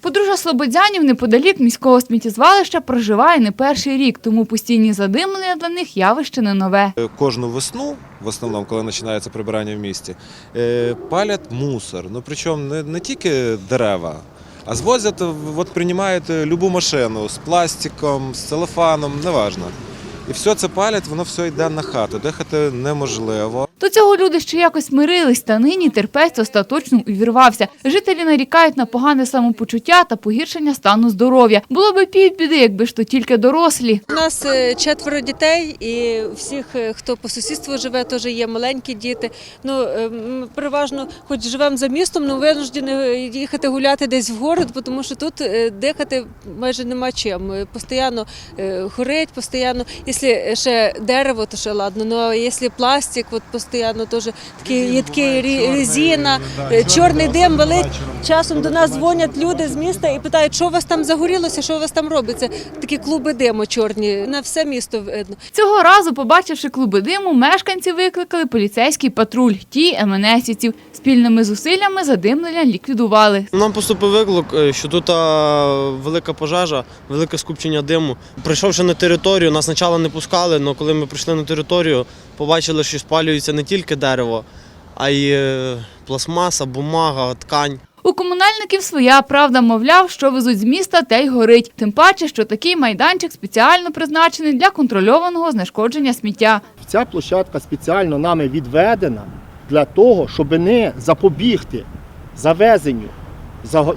Подружжя Слободянів неподалік міського сміттєзвалища проживає не перший рік, тому постійні задимлення для них явище не нове. Е, Кожну весну, в основному, коли починається прибирання в місті, е, палять мусор. Ну причому не, не тільки дерева, а звозять, от приймають е, любу машину з пластиком, з целофаном, неважно. І все це палять, воно все йде на хату. Дихати неможливо. До цього люди ще якось мирились, та нині терпець остаточно увірвався. Жителі нарікають на погане самопочуття та погіршення стану здоров'я. Було би півбіди, якби ж то тільки дорослі. У нас е, четверо дітей, і всіх, е, хто по сусідству живе, теж є маленькі діти. Ну е, ми переважно, хоч живемо за містом, але винуждені їхати гуляти десь в город, тому що тут дихати майже нема чим. Постійно горить, постійно. Якщо ще дерево, то ще ладно. Ну а якщо пластик, от постійно теж такі їдкі рі- резина, чорний дим валить. Часом до нас дзвонять люди з міста і питають, що у вас там загорілося, що у вас там робиться. Такі клуби диму чорні, на все місто видно. Цього разу, побачивши клуби диму, мешканці викликали поліцейський патруль, ті МНСівців. Спільними зусиллями задимлення ліквідували. Нам поступив виклик, е, що тут велика пожежа, велике скупчення диму. Прийшовши на територію, нас спочатку не пускали, але коли ми прийшли на територію, побачили, що спалюється не тільки дерево, а й е, пластмаса, бумага, ткань. У комунальників своя правда, мовляв, що везуть з міста, те й горить. Тим паче, що такий майданчик спеціально призначений для контрольованого знешкодження сміття. Ця площадка спеціально нами відведена для того, щоб не запобігти завезенню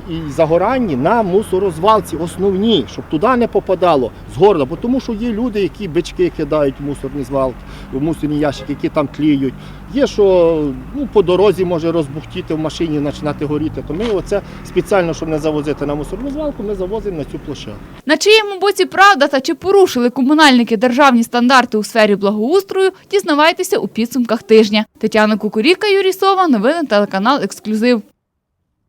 і загоранні на мусорозвалці основні, щоб туди не попадало з горла. Бо тому що є люди, які бички кидають в мусорні звалки, в мусорні ящики, які там тліють. Є, що ну, по дорозі може розбухтіти в машині, починати горіти. То ми оце спеціально, щоб не завозити на мусорну звалку, ми завозимо на цю площадку. На чиєму боці правда та чи порушили комунальники державні стандарти у сфері благоустрою, дізнавайтеся у підсумках тижня. Тетяна Кукуріка, Юрій Сова, новини телеканал Ексклюзив.